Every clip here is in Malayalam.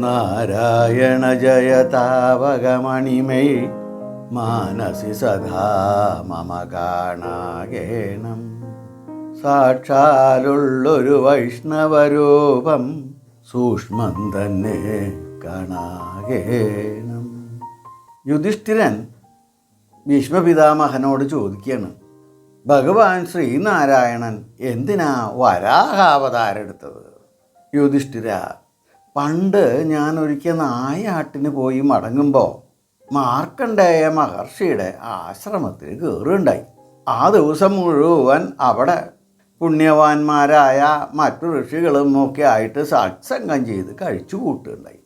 നാരായണ ജയ താവകമണിമൈ മാനസി സദാ മമ കാണാകേണം സാക്ഷാലുള്ളൊരു വൈഷ്ണവരൂപം സൂക്ഷ്മം തന്നെ കാണാകേണം യുധിഷ്ഠിരൻ ഭീഷ്മപിതാമഹനോട് ചോദിക്കുകയാണ് ഭഗവാൻ ശ്രീനാരായണൻ എന്തിനാ വരാഹാവതാരെടുത്തത്? യുധിഷ്ഠിര പണ്ട് ഞാൻ ഒരിക്കൽ നായാട്ടിന് പോയി മടങ്ങുമ്പോൾ മാർക്കണ്ടേയ മഹർഷിയുടെ ആശ്രമത്തിൽ കയറുണ്ടായി ആ ദിവസം മുഴുവൻ അവിടെ പുണ്യവാന്മാരായ മറ്റു ഋഷികളും ഒക്കെ ആയിട്ട് സത്സംഗം ചെയ്ത് കഴിച്ചു കൂട്ടുണ്ടായി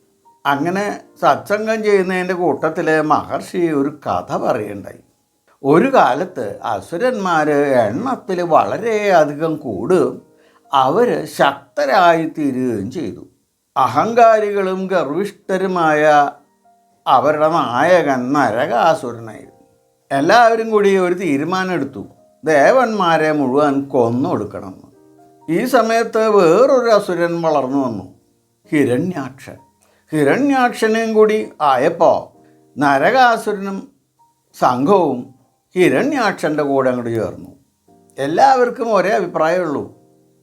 അങ്ങനെ സത്സംഗം ചെയ്യുന്നതിന്റെ കൂട്ടത്തിൽ മഹർഷി ഒരു കഥ പറയുണ്ടായി ഒരു കാലത്ത് അസുരന്മാർ എണ്ണത്തിൽ വളരെയധികം കൂടുകയും അവർ ശക്തരായി തീരുകയും ചെയ്തു. അഹങ്കാരികളും ഗർവിഷ്ഠരുമായ അവരുടെ നായകൻ നരകാസുരനായിരുന്നു. എല്ലാവരും കൂടി ഒരു തീരുമാനമെടുത്തു. ദേവന്മാരെ മുഴുവൻ കൊന്നു കൊന്നൊടുക്കണമെന്ന് ഈ സമയത്ത് വേറൊരു അസുരൻ വളർന്നു വന്നു. ഹിരണ്യാക്ഷൻ. ഹിരണ്യാക്ഷനെയും കൂടി ആയപ്പോൾ നരകാസുരനും സംഘവും ഹിരണ്യാക്ഷന്റെ കൂടെ അങ്ങോട്ട് ചേർന്നു. എല്ലാവർക്കും ഒരേ അഭിപ്രായമുള്ളൂ.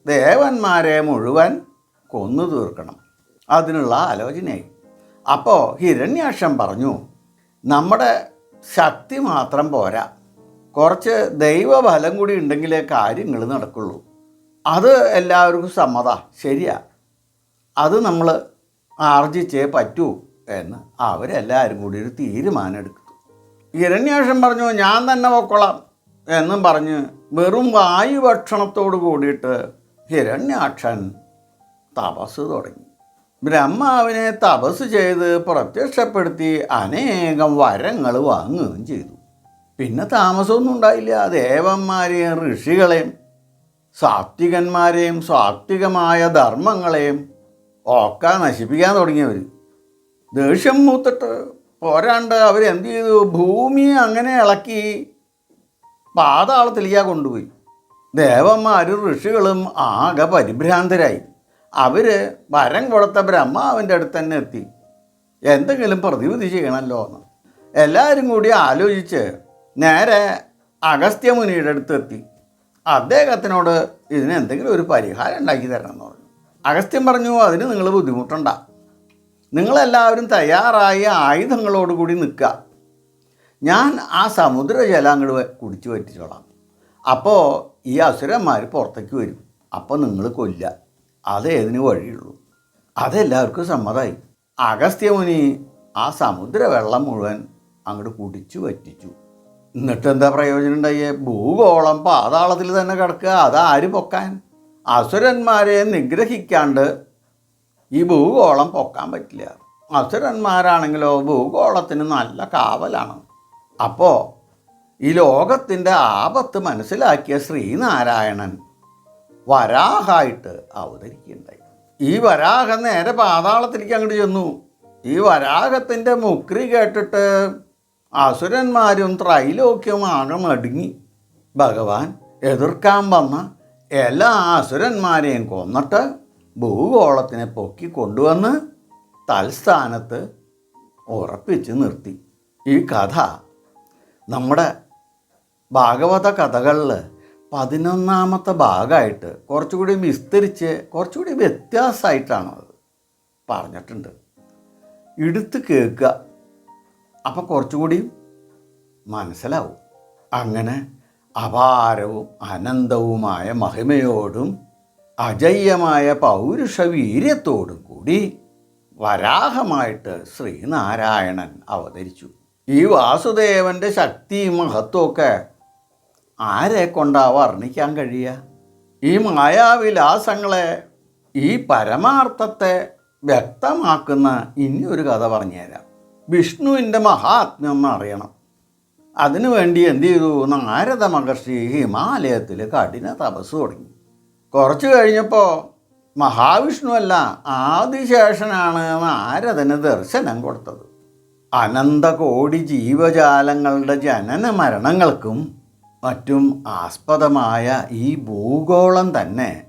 ദേവന്മാരെ മുഴുവൻ കൊന്നു തീർക്കണം. അതിനുള്ള ആലോചനയായി. അപ്പോൾ ഹിരണ്യാക്ഷൻ പറഞ്ഞു നമ്മുടെ ശക്തി മാത്രം പോരാ. കുറച്ച് ദൈവബലം കൂടി ഉണ്ടെങ്കിലേ കാര്യങ്ങൾ നടക്കുള്ളൂ. അത് എല്ലാവർക്കും സമ്മത. ശരിയാ. അത് നമ്മൾ ആർജിച്ചേ പറ്റൂ എന്ന് അവരെല്ലാവരും കൂടി ഒരു തീരുമാനം എടുത്തു. ഹിരണ്യാക്ഷൻ പറഞ്ഞു ഞാൻ തന്നെ പൊക്കോളാം എന്നും പറഞ്ഞ് വെറും വായു ഭക്ഷണത്തോടു കൂടിയിട്ട് ഹിരണ്യാക്ഷൻ തപസ് തുടങ്ങി. ബ്രഹ്മാവിനെ തപസ് ചെയ്ത് പ്രത്യക്ഷപ്പെടുത്തി അനേകം വരങ്ങൾ വാങ്ങുകയും ചെയ്തു. പിന്നെ താമസമൊന്നും ഉണ്ടായില്ല. ദേവന്മാരെയും ഋഷികളെയും സാത്വികന്മാരെയും സാത്വികമായ ധർമ്മങ്ങളെയും ഒക്കെ നശിപ്പിക്കാൻ തുടങ്ങിയവർ ദേഷ്യം മൂത്തിട്ട് പോരാണ്ട് അവരെന്ത് ചെയ്തു? ഭൂമി അങ്ങനെ ഇളക്കി പാതാളത്തിലേക്ക് കൊണ്ടുപോയി. ദേവന്മാരും ഋഷികളും ആകെ പരിഭ്രാന്തരായി. അവർ വരം കൊടുത്ത ബ്രഹ്മാവിന്റെ അടുത്ത് തന്നെ എത്തി. എന്തെങ്കിലും പ്രതിവിധി ചെയ്യണമല്ലോ എന്ന്. എല്ലാവരും കൂടി ആലോചിച്ച് നേരെ അഗസ്ത്യമുനിയുടെ അടുത്ത് എത്തി. അദ്ദേഹത്തിനോട് ഇതിന് എന്തെങ്കിലും ഒരു പരിഹാരം ഉണ്ടാക്കി തരണം എന്ന് പറഞ്ഞു. അഗസ്ത്യം പറഞ്ഞു അതിന് നിങ്ങൾ ബുദ്ധിമുട്ടണ്ട. നിങ്ങളെല്ലാവരും തയ്യാറായ ആയുധങ്ങളോട് കൂടി നിൽക്കുക. ഞാൻ ആ സമുദ്രജലം അങ്ങോട്ട് കുടിച്ചു പറ്റിച്ചോളാം അപ്പോൾ ഈ അസുരന്മാർ പുറത്തേക്ക് വരും. അപ്പോൾ നിങ്ങൾ കൊല്ല അതേ ഇതിന് വഴിയുള്ളൂ. അതെല്ലാവർക്കും സമ്മതമായി അഗസ്ത്യമുനി ആ സമുദ്ര വെള്ളം മുഴുവൻ അങ്ങോട്ട് കുടിച്ചു വറ്റിച്ചു. എന്നിട്ട് എന്താ പ്രയോജനം ഉണ്ടായേ? ഭൂഗോളം പാതാളത്തിൽ തന്നെ കിടക്കുക. അതാര് പൊക്കാൻ? അസുരന്മാരെ നിഗ്രഹിക്കാണ്ട് ഈ ഭൂഗോളം പൊക്കാൻ പറ്റില്ല. അസുരന്മാരാണെങ്കിലോ ഭൂഗോളത്തിന് നല്ല കാവലാണ്. അപ്പോൾ ഈ ലോകത്തിന്റെ ആപത്ത് മനസ്സിലാക്കിയ ശ്രീനാരായണൻ വരാഹായിട്ട് അവതരിക്കുകയുണ്ടായി. ഈ വരാഹ നേരെ പാതാളത്തിലേക്ക് അങ്ങോട്ട് ചെന്നു. ഈ വരാഹത്തിന്റെ മുക്രി കേട്ടിട്ട് അസുരന്മാരും ത്രൈലോക്യവും ആകെ മടുങ്ങി ഭഗവാൻ എതിർക്കാൻ വന്ന എല്ലാ അസുരന്മാരെയും കൊന്നിട്ട് ഭൂഗോളത്തിനെ പൊക്കി കൊണ്ടുവന്ന് തൽസ്ഥാനത്ത് ഉറപ്പിച്ച് നിർത്തി. ഈ കഥ നമ്മുടെ ഭാഗവത കഥകളിൽ പതിനൊന്നാമത്തെ ഭാഗമായിട്ട് കുറച്ചുകൂടി വിസ്തരിച്ച് കുറച്ചുകൂടി വ്യത്യാസമായിട്ടാണ് അത് പറഞ്ഞിട്ടുണ്ട്. എടുത്ത് കേൾക്കുക. അപ്പം കുറച്ചുകൂടി മനസ്സിലാവും. അങ്ങനെ അപാരവും അനന്തവുമായ മഹിമയോടും അജയ്യമായ പൗരുഷ വീര്യത്തോടും കൂടി വരാഹമായിട്ട് ശ്രീനാരായണൻ അവതരിച്ചു. ഈ വാസുദേവന്റെ ശക്തിയും മഹത്വമൊക്കെ ആരെ കൊണ്ടാ വർണിക്കാൻ കഴിയുക ഈ മായാവിലാസങ്ങളെ ഈ പരമാർത്ഥത്തെ വ്യക്തമാക്കുന്ന ഇനി ഒരു കഥ പറഞ്ഞുതരാം. വിഷ്ണുവിന്റെ മഹാത്മ്യം അറിയണം അതിനുവേണ്ടി എന്ത് ചെയ്തു? നാരദ മഹർഷി ഹിമാലയത്തിൽ കഠിന തപസ് തുടങ്ങി. കുറച്ച് കഴിഞ്ഞപ്പോൾ മഹാവിഷ്ണുവല്ല ആദിശേഷനാണ് നാരദന് ദർശനം കൊടുത്തത്. അനന്തകോടി ജീവജാലങ്ങളുടെ ജനന മരണങ്ങൾക്കും മറ്റും ആസ്പദമായ ഈ ഭൂഗോളം തന്നെ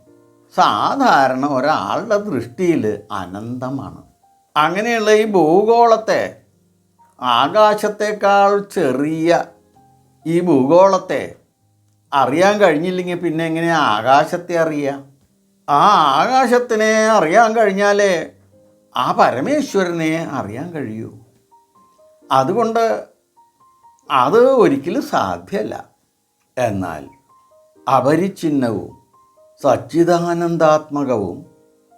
സാധാരണ ഒരാളുടെ ദൃഷ്ടിയിൽ അനന്തമാണ്. അങ്ങനെയുള്ള ഈ ഭൂഗോളത്തെ ആകാശത്തേക്കാൾ ചെറിയ ഈ ഭൂഗോളത്തെ അറിയാൻ കഴിഞ്ഞില്ലെങ്കിൽ പിന്നെ എങ്ങനെയാണ് ആകാശത്തെ അറിയുക? ആ ആകാശത്തിനെ അറിയാൻ കഴിഞ്ഞാലേ ആ പരമേശ്വരനെ അറിയാൻ കഴിയൂ. അതുകൊണ്ട് അത് ഒരിക്കലും സാധ്യമല്ല. എന്നാൽ അപരിച്ഛിന്നവും സച്ചിദാനന്ദാത്മകവും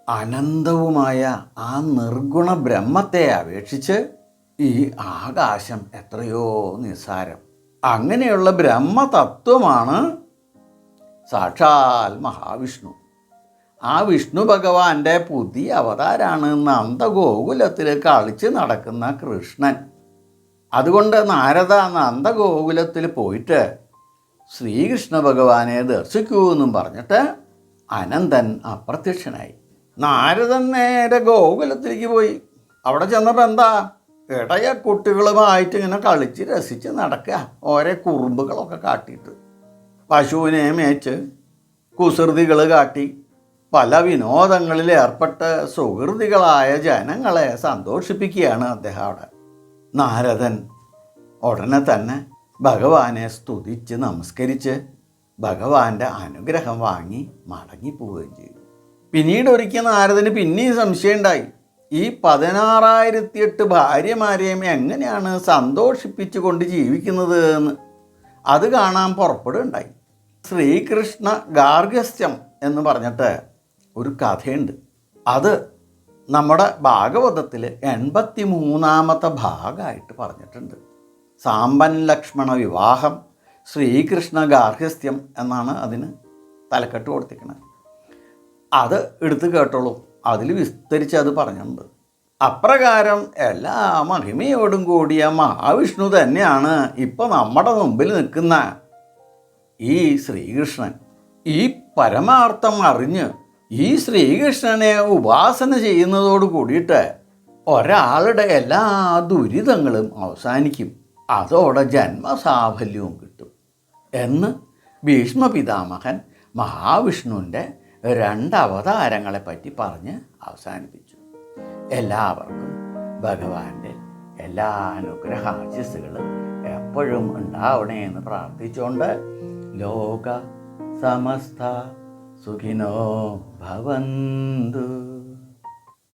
അനന്തവുമായ ആ നിർഗുണ ബ്രഹ്മത്തെ അപേക്ഷിച്ച് ഈ ആകാശം എത്രയോ നിസ്സാരം. അങ്ങനെയുള്ള ബ്രഹ്മതത്വമാണ് സാക്ഷാൽ മഹാവിഷ്ണു. ആ വിഷ്ണു ഭഗവാന്റെ പുതിയ അവതാരാണ് നന്ദഗോകുലത്തിൽ കളിച്ച് നടക്കുന്ന കൃഷ്ണൻ. അതുകൊണ്ട് നാരദ നന്ദഗോകുലത്തിൽ പോയിട്ട് ശ്രീകൃഷ്ണ ഭഗവാനെ ദർശിക്കൂ എന്നും പറഞ്ഞിട്ട് അനന്തൻ അപ്രത്യക്ഷനായി. നാരദൻ നേരെ ഗോകുലത്തിലേക്ക് പോയി. അവിടെ ചെന്നപ്പോൾ എന്താ? ഇടയ കുട്ടികളുമായിട്ട് ഇങ്ങനെ കളിച്ച് രസിച്ച് നടക്കുക. ഓരോ കുറുമ്പുകളൊക്കെ കാട്ടിയിട്ട്. പശുവിനെ മേച്ച് കുസൃതികൾ കാട്ടി. പല വിനോദങ്ങളിൽ ഏർപ്പെട്ട് സുഹൃതികളായ ജനങ്ങളെ സന്തോഷിപ്പിക്കുകയാണ് അദ്ദേഹം അവിടെ. നാരദൻ ഉടനെ തന്നെ ഭഗവാനെ സ്തുതിച്ച് നമസ്കരിച്ച് ഭഗവാന്റെ അനുഗ്രഹം വാങ്ങി മടങ്ങിപ്പോവുകയും ചെയ്തു. പിന്നീട് ഒരിക്കൽ നാരദന് പിന്നെയും സംശയമുണ്ടായി ഈ പതിനാറായിരത്തി എട്ട് ഭാര്യമാരെയും എങ്ങനെയാണ് സന്തോഷിപ്പിച്ചു കൊണ്ട് ജീവിക്കുന്നത് എന്ന്. അത് കാണാൻ പുറപ്പെടുകയുണ്ടായി. ശ്രീകൃഷ്ണ ഗാർഗസ്യം എന്ന് പറഞ്ഞിട്ട് ഒരു കഥയുണ്ട്. അത് നമ്മുടെ ഭാഗവതത്തിൽ എൺപത്തി മൂന്നാമത്തെ ഭാഗമായിട്ട് പറഞ്ഞിട്ടുണ്ട്. സാമ്പൻ ലക്ഷ്മണ വിവാഹം ശ്രീകൃഷ്ണ ഗാർഹസ്ഥ്യം എന്നാണ് അതിന് തലക്കെട്ട് കൊടുത്തിരിക്കുന്നത്. അത് എടുത്ത് കേട്ടോളൂ. അതിൽ വിസ്തരിച്ച് അത് പറഞ്ഞിട്ടുണ്ട് അപ്രകാരം എല്ലാ മഹിമയോടും കൂടിയ മഹാവിഷ്ണു തന്നെയാണ് ഇപ്പോൾ നമ്മുടെ മുമ്പിൽ നിൽക്കുന്ന ഈ ശ്രീകൃഷ്ണൻ. ഈ പരമാർത്ഥം അറിഞ്ഞ് ഈ ശ്രീകൃഷ്ണനെ ഉപാസന ചെയ്യുന്നതോട് കൂടിയിട്ട് ഒരാളുടെ എല്ലാ ദുരിതങ്ങളും അവസാനിക്കും. അതോടെ ജന്മസാഫല്യവും കിട്ടും എന്ന് ഭീഷ്മ പിതാമഹൻ മഹാവിഷ്ണുവിന്റെ രണ്ടവതാരങ്ങളെപ്പറ്റി പറ്റി പറഞ്ഞ് അവസാനിപ്പിച്ചു. എല്ലാവർക്കും ഭഗവാന്റെ എല്ലാ അനുഗ്രഹാശിസുകളും എപ്പോഴും ഉണ്ടാവണേ എന്ന് പ്രാർത്ഥിച്ചുകൊണ്ട് ലോക സമസ്ത സുഖിനോ ഭവന്തു.